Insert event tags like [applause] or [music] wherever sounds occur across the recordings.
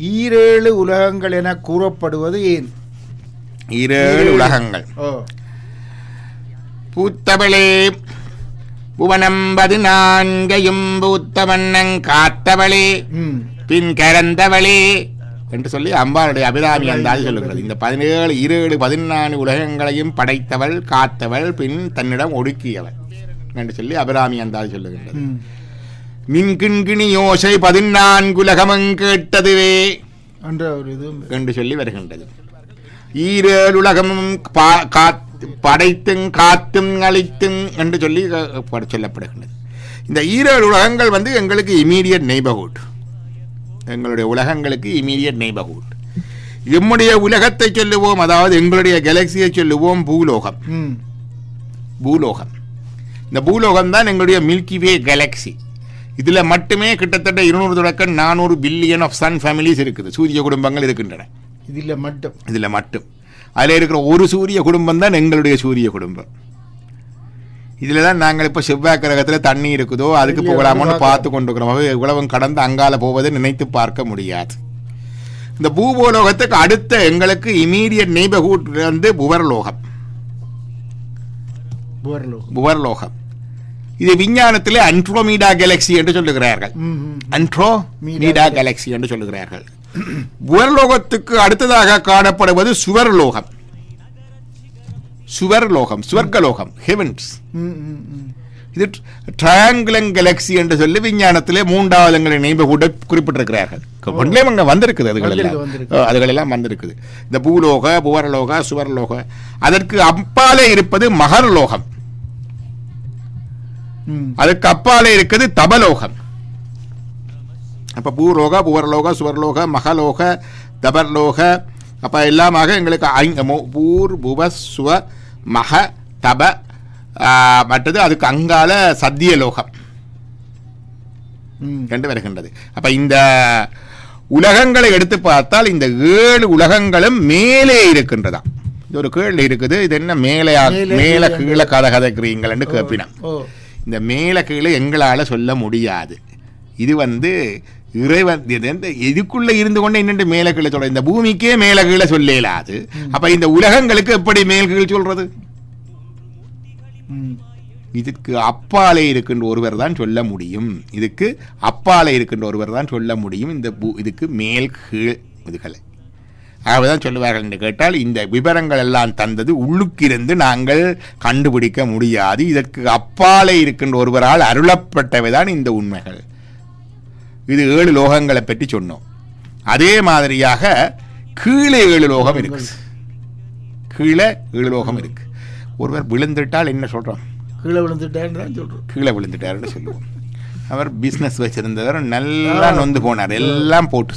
ஈரேழு உலகங்கள் என கூறப்படுவது ஏன்? ஈரேழு உலகங்கள். ஓ. பூத்தவளே புவனம் பதினான்கையும் பூத்த வண்ணங் காத்தவளே பின் கரந்தவளே என்று சொல்லி அம்பாளுடைய அபிராமி அந்தாதி சொல்லுகிறது. இந்த பதினேழு இருஏழு பதினான்கு உலகங்களையும் படைத்தவள் காத்தவள் பின் தன்னிடம் ஒடுக்கியவள் என்று சொல்லி அபிராமி அந்தாதி சொல்லுகின்றது. ம் நின் கிண்கிணி யோசை பதினான்குலகமும் கேட்டதுவே. என்ற ஒரு இது என்று சொல்லி வருகின்றது. ஈரேழுலகமும் படைத்தும் காத்தும் அழித்தும் என்று சொல்லி சொல்லப்படுகின்றது. இந்த ஈரேழு உலகங்கள் வந்து எங்களுக்கு இமீடியட் நெய்பர்ஹுட் எங்களுடைய உலகங்களுக்கு இமீடியட் நெய்பர்ஹுட் எம்முடைய உலகத்தை சொல்லுவோம் அதாவது எங்களுடைய கேலக்சியை சொல்லுவோம் பூலோகம். பூலோகம். இந்த பூலோகம் தான் எங்களுடைய மில்கி வே கேலக்ஸி இதில் மட்டுமே கிட்டத்தட்ட இருநூறு தொடக்கம் நானூறு பில்லியன் ஆஃப் சன் ஃபேமிலிஸ் இருக்குது. சூரிய குடும்பங்கள் இருக்கின்றன. இதில் மட்டும். இதில் மட்டும். அதில் இருக்கிற ஒரு சூரிய குடும்பம் தான் எங்களுடைய சூரிய குடும்பம். இதில் தான் நாங்கள் இப்போ செவ்வாய் கிரகத்தில் தண்ணி இருக்குதோ அதுக்கு போகலாமோன்னு பார்த்து கொண்டிருக்கிறோம். இவ்வளவும் கடந்து அங்கால போவதை நினைத்து பார்க்க முடியாது. இந்த பூபோலோகத்துக்கு அடுத்த எங்களுக்கு இமீடியட் நெய்பர்ஹுட் வந்து புவர்லோகம். புவர்லோகம். புவர்லோகம். இது விஞ்ஞானத்திலே அன்ட்ரோமீடா கேலக்ஸி என்று சொல்லுகிறார்கள். அன்ட்ரோ மீடா கேலக்ஸி என்று சொல்லுகிறார்கள். புவர்லோகத்துக்கு அடுத்ததாக காணப்படுவது சுவர்லோகம். சுவர்லோகம் சுவர்கலோகம் ஹெவன்ஸ் இது ட்ரையாங்குலங் கேலக்ஸி என்று சொல்லி விஞ்ஞானத்திலே மூன்றாவது எங்களை நினைவு கூட குறிப்பிட்டிருக்கிறார்கள் ஒன்றிலே அங்கே வந்திருக்குது அதுகள் எல்லாம் வந்திருக்கு, வந்திருக்கு. அஹ், அதுகள் எல்லாம் வந்திருக்குது. இந்த பூலோக புவரலோக சுவர்லோக. அதற்கு அப்பாலே இருப்பது மகர்லோகம். அதுக்கு அப்பாலே இருக்குது தபலோகம். அப்ப பூலோக புவர்லோக சுவர்லோக மகலோக தபர்லோக அப்ப எல்லாமாக எங்களுக்கு ஐந்து பூர் புவ சுவ மக தப மற்றது அதுக்கு அங்கால சத்தியலோகம் என்று வருகின்றது. அப்ப இந்த உலகங்களை எடுத்து பார்த்தால் இந்த ஏழு உலகங்களும் மேலே இருக்கின்றதா இது ஒரு கீழே இருக்குது. இது என்ன மேலே மேலே, கீழே. கதை கதைக்கிறீங்கள்னு கேட்பினான் ஓ. இந்த மேலே கீழே எங்களால் சொல்ல முடியாது. இது வந்து இறைவன் இது வந்து இதுக்குள்ள இருந்து கொண்டு என்னென்று மேலே கீழே சொல்ற இந்த பூமிக்கே மேலே கீழே சொல்ல இயலாது அப்ப இந்த உலகங்களுக்கு எப்படி மேல் கீழ் சொல்றது? ம். இதுக்கு அப்பாலே இருக்கின்ற ஒருவர் தான் சொல்ல முடியும். இதுக்கு அப்பாலே இருக்கின்ற ஒருவர் தான் சொல்ல முடியும். இந்த பூ- இதுக்கு மேல் கீழ் இதுகளை. ஆகவேதான் சொல்லுவார்கள் என்று கேட்டால் இந்த விவரங்கள் எல்லாம் தந்தது உள்ளுக்கிருந்து நாங்கள் கண்டுபிடிக்க முடியாது. இதற்கு அப்பாலே இருக்கின்ற ஒருவரால் அருளப்பட்டவைதான் இந்த உண்மைகள். இது ஏழு லோகங்களை பற்றி சொன்னோம். அதே மாதிரியாக கீழே ஏழு லோகம் இருக்கு. கீழே ஏழு லோகம் இருக்கு. ஒருவர் விழுந்துட்டால் என்ன சொல்றோம்? கீழே விழுந்துட்டேன்னு தான் சொல்கிறோம் கீழே விழுந்துட்டாருன்னு சொல்லுவோம். அவர் பிஸ்னஸ் வச்சிருந்தவர் நல்லா நொந்து போனார். எல்லாம் போட்டு.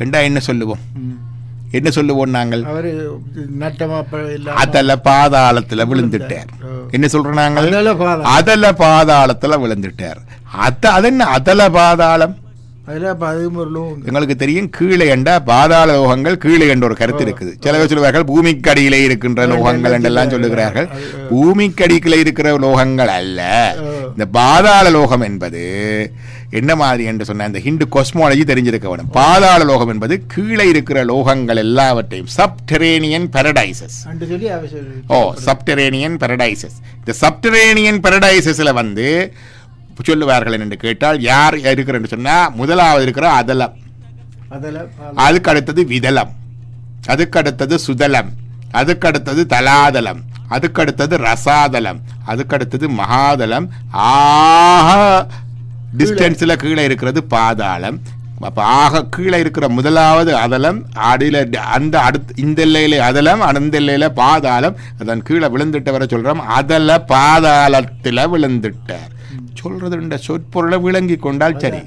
ரெண்டா என்ன சொல்லுவோம்? என்ன சொல்லுவோம் நாங்கள்? அதல பாதாளத்துல விழுந்துட்டார். என்ன சொல்றோம் நாங்கள்? அதல பாதாளத்துல விழுந்துட்டார். அத அது என்ன? அதல பாதாளம்? எங்களுக்கு தெரியும் கீழே என்ற பாதாள லோகங்கள் கீழே என்ற ஒரு கருத்து இருக்குது. சில பேர் சொல்லுவார்கள் பூமிக்கு அடியிலே இருக்கின்ற லோகங்கள் என்றெல்லாம் சொல்லுகிறார்கள். பூமிக்கு அடியிலே இருக்கிற லோகங்கள் அல்ல. இந்த பாதாள லோகம் என்பது என்ன மாதிரி என்று சொன்ன இந்த ஹிந்து கொஸ்மாலஜி தெரிஞ்சிருக்க வேணும். பாதாள லோகம் என்பது கீழே இருக்கிற லோகங்கள் எல்லாவற்றையும் சப்டரேனியன் பாரடைசஸ் ஓ சப்டரேனியன் பாரடைசஸ் இந்த சப்டரேனியன் பாரடைசஸ்ல வந்து சொல்லுவார்கள் என்று கேட்டால் யார் இருக்கிறன்னு சொன்னா முதலாவது இருக்கிற அதலம். அதில் அதுக்கு அடுத்தது விதலம். அதுக்கு அடுத்தது சுதலம். அதுக்கு அடுத்தது தலாதலம். அதுக்கு அடுத்தது ரசாதலம். அதுக்கு அடுத்தது மகாதலம். ஆக டிஸ்டன்ஸில் கீழே இருக்கிறது பாதாளம். அப்ப ஆக கீழே இருக்கிற முதலாவது அதலம் அடியில அந்த அடுத்து இந்த எல்லையில அதலம் அந்த எல்லையில பாதாளம். அதன் கீழே விழுந்துட்டவரை சொல்றோம். அதல பாதாளத்துல விழுந்துட்டார். சொல்றது சொற்பொருளை விளங்கி கொண்டால் சரி.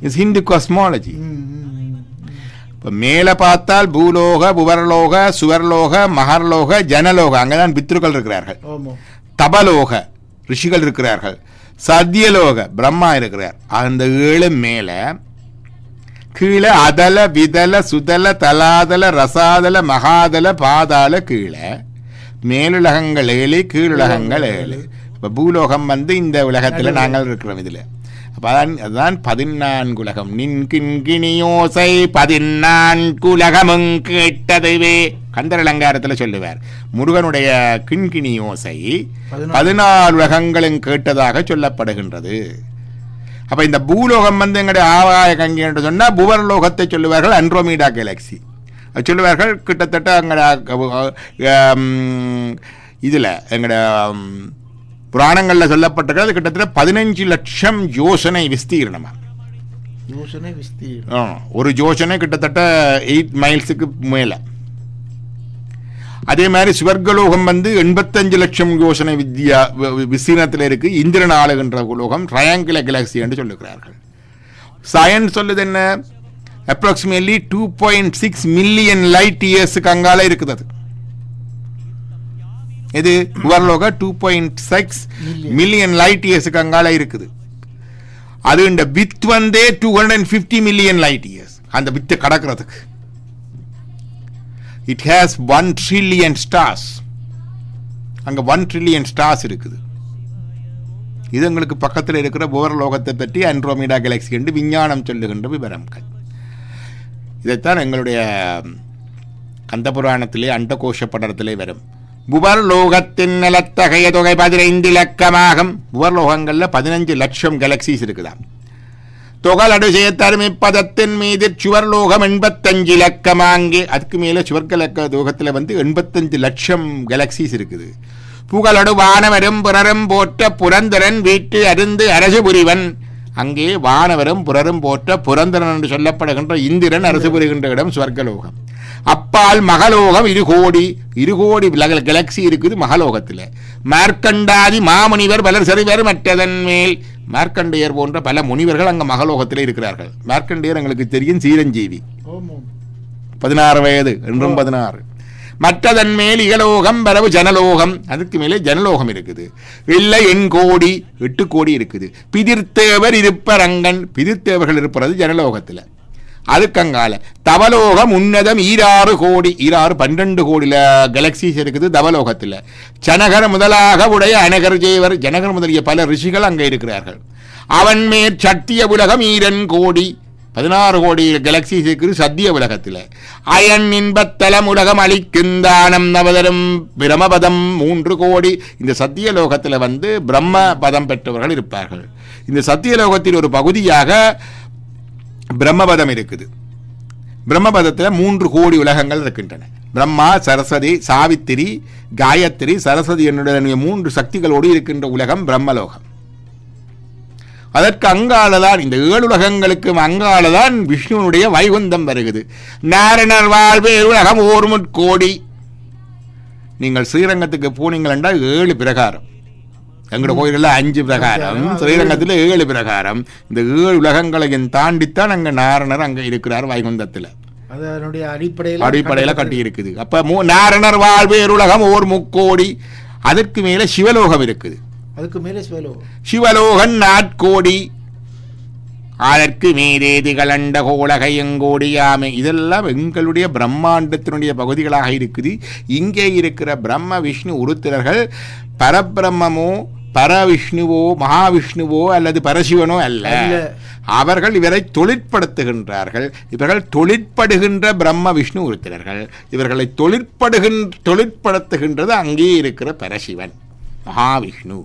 Is Hindu cosmology. இப்போ மேலே பார்த்தால் பூலோக புவர்லோக சுவர்லோக மகர்லோக ஜனலோக. அங்கதான் பித்ருக்கள் இருக்கிறார்கள். தபலோக ரிஷிகள் இருக்கிறார்கள். சத்தியலோக பிரம்மா இருக்கிறார். அந்த ஏழு மேலே கீழே அதல விதல சுதல தலாதல ரசாதல மகாதல பாதாள கீழே. மேலுலகங்கள் ஏழு கீழுலகங்கள் ஏழு. இப்போ பூலோகம் வந்து இந்த உலகத்தில் நாங்கள் இருக்கிறோம் இதில். அதுதான் பதினான்குலகம். நின் கிண்கிணியோசை பதினான்குலகமும் கேட்டதுவே. கந்தர் அலங்காரத்தில் சொல்லுவார். முருகனுடைய கிண்கிணி ஓசை பதினாலு. உலகங்களும் கேட்டதாக சொல்லப்படுகின்றது. அப்ப இந்த பூலோகம் வந்து எங்களுடைய ஆகாய கங்கை என்று சொன்னால் புவர்லோகத்தை சொல்லுவார்கள் அண்ட்ரோமீடா கேலக்சி சொல்லுவார்கள் கிட்டத்தட்ட எங்களோட இதில் எங்களோட புராணங்களில் சொல்லப்பட்டிருக்கிறது கிட்டத்தட்ட பதினஞ்சு லட்சம் யோசனை விஸ்தீர்ணமா. யோசனை விஸ்தீர் ஆ, ஒரு ஜோஷனே கிட்டத்தட்ட எயிட் மைல்ஸுக்கு மேலே. அதே மாதிரி சுவர்கலோகம் வந்து எண்பத்தஞ்சு லட்சம் யோசனை வித்யா விஸ்தீர்ணத்தில் இருக்கு. இந்திரன் ஆளுகின்ற உலோகம் ட்ரையாங்குல கேலக்சி என்று சொல்லுகிறார்கள். சயின்ஸ் சொல்லுது என்ன? Approximately two point six million light இயர்ஸுக்கு அங்கால இருக்குது அது. இது உவர்லோக two point six. Million light இயர்ஸுக்கு அங்கால இருக்குது. அது இந்த with Vande two hundred and fifty million light years அந்த வித்தை கடக்கிறதுக்கு. It has one trillion stars அங்க ஒன் ட்ரில்லியன் ஸ்டார்ஸ் இருக்குது. இது எங்களுக்கு பக்கத்தில் இருக்கிற புவரலோகத்தை பற்றி அண்ட்ரோமீடா கேலக்சி என்று விஞ்ஞானம் சொல்லுகின்ற விவரங்கள். இதைத்தான் எங்களுடைய கந்தபுராணத்திலே அண்டகோஷ படத்திலே வரும். புவர்லோகத்தின் நிலத்தகைய தொகை பதினைந்து இலக்கமாகும். புவர்லோகங்களில் பதினஞ்சு லட்சம் கேலக்சிஸ் இருக்குதாம். தொகலடு செய்யத்தருமை மீது சுவர்லோகம் எண்பத்தஞ்சு இலக்கமாங்கே அதுக்கு மேலே சுவர்கலக்க லோகத்தில் வந்து எண்பத்தஞ்சு லட்சம் கேலக்சிஸ் இருக்குது. புகழடு வானவரும் புறரும் போற்ற புரந்தரன் வீட்டு அருந்து அரசு புரிவன். அங்கே வானவரும் புறரும் போற்ற புரந்தரன் என்று சொல்லப்படுகின்ற இந்திரன் அரசு புரிகின்ற இடம் சுவர்கலோகம் அப்பால் மகலோகம் இரு கோடி இரு கோடி கேலக்சி இருக்குது மகலோகத்தில். மார்க்கண்டாதி மாமுனிவர் பலர் சரிவர் மற்றதன் மேல். மார்க்கண்டேயர் போன்ற பல முனிவர்கள் அங்க மகலோகத்தில் இருக்கிறார்கள். மார்க்கண்டேயர் எங்களுக்கு தெரியும் சீரஞ்சீவி. பதினாறு வயது என்றும் பதினாறு. மற்றதன் மேல் இகலோகம் வரவு ஜனலோகம். அதுக்கு மேலே ஜனலோகம் இருக்குது. இல்லை எண் கோடி எட்டு கோடி இருக்குது. பிதிர்த்தேவர் இருப்பரங்கன். பிதிர்த்தேவர்கள் இருப்பது ஜனலோகத்தில். அதுக்கங்கால தவலோகம் உன்னதம் ஈராறு கோடி ஈராறு பன்னெண்டு கோடியில் கேலக்சிஸ் இருக்குது தவலோகத்தில். ஜனகர் முதலாக உடைய அனகர் ஜெயவர் ஜனகர் முதலிய பல ரிஷிகள் அங்கே இருக்கிறார்கள். அவன் மேற் சத்திய உலகம் ஈரன் கோடி பதினாறு கோடி கேலக்சிஸ் இருக்குது சத்திய உலகத்தில். அயன் இன்பத்தலம் உலகம் அளிக்குந்தானம் நவதரும் பிரமபதம் மூன்று கோடி. இந்த சத்திய லோகத்தில் வந்து பிரம்ம பதம் பெற்றவர்கள் இருப்பார்கள். இந்த சத்திய லோகத்தில் ஒரு பகுதியாக பிரம்மபதம் இருக்குது. பிரம்மபதத்தில் மூன்று கோடி உலகங்கள் இருக்கின்றன. பிரம்மா சரஸ்வதி சாவித்திரி காயத்ரி சரஸ்வதி என்னுடைய மூன்று சக்திகளோடு இருக்கின்ற உலகம் பிரம்மலோகம். அதற்கு அங்காலதான் இந்த ஏழு உலகங்களுக்கும் அங்காலதான் விஷ்ணுவனுடைய வைகுந்தம் வருகிறது நாரணர் வாழ்வே உலகம் ஓர் முட்கோடி நீங்கள் ஸ்ரீரங்கத்துக்கு போனீங்கள் என்றால் ஏழு பிரகாரம். எங்களோட கோயில்களில் அஞ்சு பிரகாரம். ஸ்ரீரங்கத்தில் ஏழு பிரகாரம். இந்த ஏழு உலகங்களையும் தாண்டித்தான் அங்கே நாரணர் அங்கே இருக்கிறார் வைகுந்தத்தில் அது அதனுடைய அடிப்படையில் அடிப்படையில் கட்டி இருக்குது அப்ப மூ- நாரணர் வாழ்வேர் உலகம் ஓர் முக்கோடி. அதற்கு மேல சிவலோகம் இருக்குது. அதுக்கு மேலே சிவலோ சிவலோகன் நாட்கோடி அதற்கு மீதேது கலண்ட கோலகையங்கோடியாமை இதெல்லாம் எங்களுடைய பிரம்மாண்டத்தினுடைய பகுதிகளாக இருக்குது. இங்கே இருக்கிற பிரம்ம விஷ்ணு உருத்திரர்கள் பரபிரம்மமோ பரவிஷ்ணுவோ மகாவிஷ்ணுவோ அல்லது பரசிவனோ அல்ல. அவர்கள் இவரை தொழிற்படுத்துகின்றார்கள். இவர்கள் தொழிற்படுகின்ற பிரம்ம விஷ்ணு உருத்திரர்கள் இவர்களை தொழிற்படுகின்ற தொழிற்படுத்துகின்றது அங்கே இருக்கிற பரசிவன் மகாவிஷ்ணு.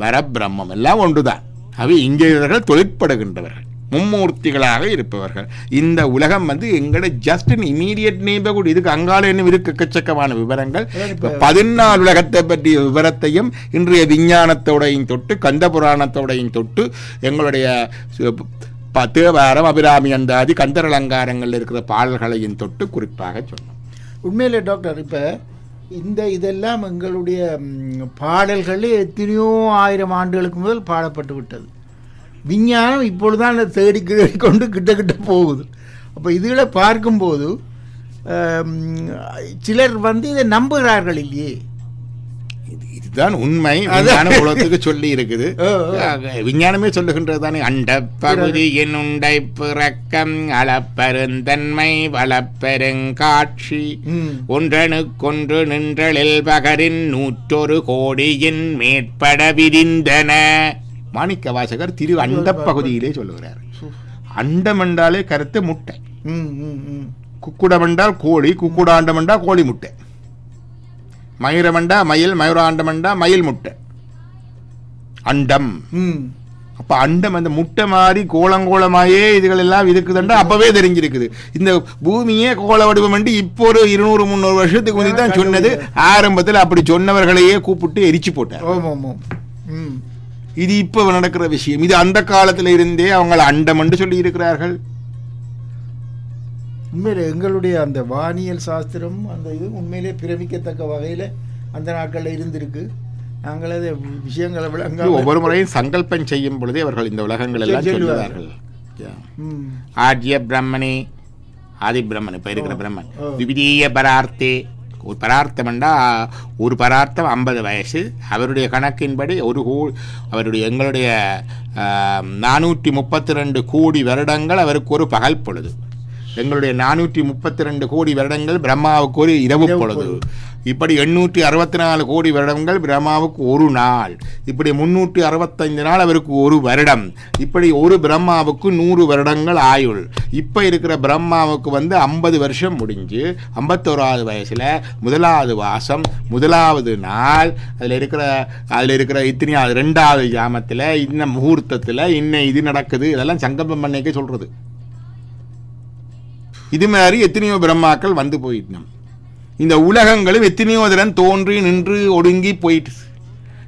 பரபிரம்மம் எல்லாம் ஒன்றுதான். அவை இங்கே இவர்கள் தொழிற்படுகின்றவர்கள். மும்மூர்த்திகளாக இருப்பவர்கள். இந்த உலகம் வந்து எங்கட ஜஸ்ட் இமீடியட் நெய்பர்ஹுட் இதுக்கு அங்கால என்ன இருக்கு எக்கச்சக்கமான விவரங்கள். இப்ப பதினாலு உலகத்தை பற்றிய விவரத்தையும் இன்றைய விஞ்ஞானத்தோடையும் தொட்டு கந்த புராணத்தோடையும் தொட்டு எங்களுடைய தேவாரம் அபிராமி அந்தாதி கந்தர் அலங்காரங்கள் இருக்கிற பாடல்களையும் தொட்டு குறிப்பாக சொன்னோம். உண்மையிலே டாக்டர் இப்போ இந்த இதெல்லாம் எங்களுடைய பாடல்கள் எத்தனையோ ஆயிரம் ஆண்டுகளுக்கு முதல் பாடப்பட்டு விட்டது. விஞ்ஞானம் இப்பொழுதுதான் அதை தேடி தேடி கொண்டு கிட்ட கிட்ட போகுது. அப்போ இதுகளை பார்க்கும்போது சிலர் வந்து இதை நம்புகிறார்கள் இல்லையே. இது- இதுதான் உண்மை. [laughs] உலகத்துக்கு சொல்லி இருக்குது. விஞ்ஞானமே சொல்லுகின்றது தானே. அண்ட பகுதி உண்டை பிறக்கம் அளப்பெருந்தன்மை வளப்பெருங்காட்சி. ஒன்றனுக்கொன்று நின்றலில் பகரின் நூற்றொரு கோடியின் மேற்பட விரிந்தன. மாணிக்க வாசகர் திரு அண்ட பகுதியிலே சொல்லுகிறார். அண்டம் என்றாலே கருத்து முட்டை. குக்குடம் என்றால் கோழி குக்குடாண்டம் என்றால் கோழி முட்டை. மயூரமண்டா மயில் மயூராண்டமண்டா மயில் முட்டை. அண்டம். ம். அப்ப அண்டம் அந்த முட்டை மாதிரி கோலங்கோலமாயே இதுகள் எல்லாம் இருக்குதுன்றா அப்பவே தெரிஞ்சிருக்குது. இந்த பூமியே கோல வடிவம் என்று இப்போ ஒரு இருநூறு முந்நூறு வருஷத்துக்கு முந்தி தான் சொன்னது. ஆரம்பத்தில் அப்படி சொன்னவர்களையே கூப்பிட்டு எரிச்சு போட்டார். இது இப்போ நடக்கிற விஷயம். இது அந்த காலத்துல இருந்தே அவங்க அண்டம் என்று சொல்லி இருக்கிறார்கள் உண்மையிலே எங்களுடைய அந்த வானியல் சாஸ்திரம் அந்த இது உண்மையிலே பிரமிக்கத்தக்க வகையில் அந்த நாட்களில் இருந்திருக்கு. நாங்கள் அதை விஷயங்களை விளங்க ஒவ்வொரு முறையும் சங்கல்பம் செய்யும் பொழுதே அவர்கள் இந்த உலகங்கள் எல்லாம் சொல்லுவார்கள். ஆட்ய பிரம்மனே ஆதி பிரம்மன் இப்ப இருக்கிற பிரம்மன். ஓ. விவிதீய பரார்த்தே ஒரு பரார்த்தம்ண்டா ஒரு பரார்த்தம் ஐம்பது வயசு. அவருடைய கணக்கின்படி ஒரு கூ அவருடைய எங்களுடைய நானூற்றி முப்பத்தி ரெண்டு கோடி வருடங்கள் அவருக்கு ஒரு பகல் பொழுது. எங்களுடைய நானூற்றி முப்பத்தி ரெண்டு கோடி வருடங்கள் பிரம்மாவுக்கு ஒரு இரவு பொழுது. இப்படி எண்ணூற்றி அறுபத்தி நாலு கோடி வருடங்கள் பிரம்மாவுக்கு ஒரு நாள். இப்படி முன்னூற்றி அறுபத்தைந்து நாள் அவருக்கு ஒரு வருடம். இப்படி ஒரு பிரம்மாவுக்கு நூறு வருடங்கள் ஆயுள். இப்போ இருக்கிற பிரம்மாவுக்கு வந்து ஐம்பது வருஷம் முடிஞ்சு ஐம்பத்தோராவது வயசில் முதலாவது வாசம் முதலாவது நாள் அதில் இருக்கிற அதில் இருக்கிற இத்தனையாவது ரெண்டாவது ஜாமத்தில் இன்ன முகூர்த்தத்தில் இன்ன இது நடக்குது இதெல்லாம் சங்கல்பம் பண்ணிக்க சொல்கிறது இது மாதிரி எத்தனையோ பிரம்மாக்கள் வந்து போயிட்டோம். இந்த உலகங்களும் எத்தனையோ தினம் தோன்றி நின்று ஒடுங்கி போயிட்டு.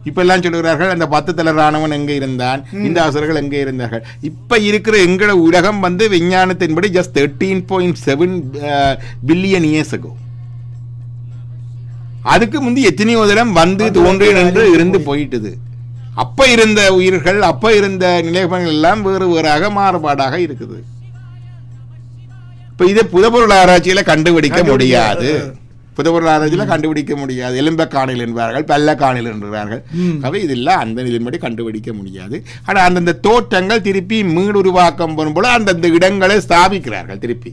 இப்ப எல்லாம் சொல்லுகிறார்கள் அந்த பத்து தலரானவன் எங்கே இருந்தான்? இந்த அசுரர்கள் எங்கே இருந்தார்கள்? இப்ப இருக்கிற எங்களோட உலகம் வந்து விஞ்ஞானத்தின்படி just thirteen point seven billion years ago அதுக்கு முந்தி எத்தனையோ தினம் வந்து தோன்றி நின்று இருந்து போயிட்டுது. அப்ப இருந்த உயிர்கள் அப்ப இருந்த நிலைமைகள் எல்லாம் வேறு வேறாக மாறுபாடாக இருக்குது. இப்ப இதை புதப்பொருள் ஆராய்ச்சியில கண்டுபிடிக்க முடியாது. புதப்பொருள் ஆராய்ச்சியில கண்டுபிடிக்க முடியாது. எலும்ப காணில் என்பார்கள் பல்ல காணில் என்றார்கள். அவை இதெல்லாம் அந்த இதன்படி கண்டுபிடிக்க முடியாது. ஆனா அந்தந்த தோற்றங்கள் திருப்பி மீளுருவாக்கம் வரும்போது அந்தந்த இடங்களை ஸ்தாபிக்கிறார்கள் திருப்பி.